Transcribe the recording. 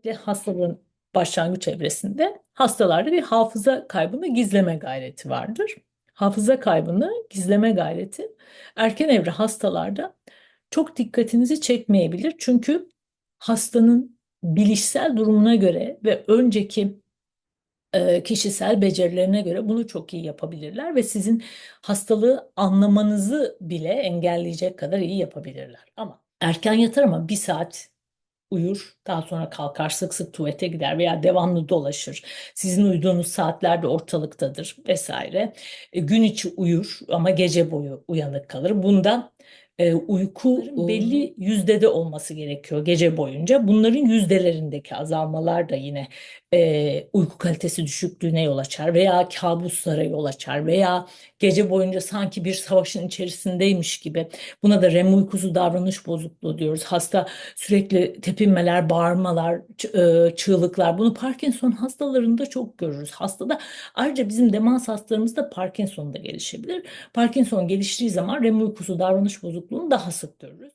özellikle hastalığın başlangıç evresinde hastalarda bir hafıza kaybını gizleme gayreti vardır. Hafıza kaybını gizleme gayreti erken evre hastalarda çok dikkatinizi çekmeyebilir. Çünkü hastanın bilişsel durumuna göre ve önceki e, kişisel becerilerine göre bunu çok iyi yapabilirler ve sizin hastalığı anlamanızı bile engelleyecek kadar iyi yapabilirler. Ama erken yatar ama bir saat uyur, daha sonra kalkar sık sık tuvalete gider veya devamlı dolaşır. Sizin uyuduğunuz saatlerde ortalıktadır vesaire. E, gün içi uyur ama gece boyu uyanık kalır. Bundan e, uyku belli yüzdede olması gerekiyor gece boyunca. Bunların yüzdelerindeki azalmalar da yine e, uyku kalitesi düşüklüğüne yol açar veya kabuslara yol açar veya gece boyunca sanki bir savaşın içerisindeymiş gibi. Buna da REM uykusu davranış bozukluğu diyoruz. Hasta sürekli tepinmeler, bağırmalar, e, çığlıklar. Bunu Parkinson hastalarında çok görürüz. Hastada ayrıca bizim demans hastalarımızda Parkinson da gelişebilir. Parkinson geliştiği zaman REM uykusu davranış bozukluğunu daha sık görürüz.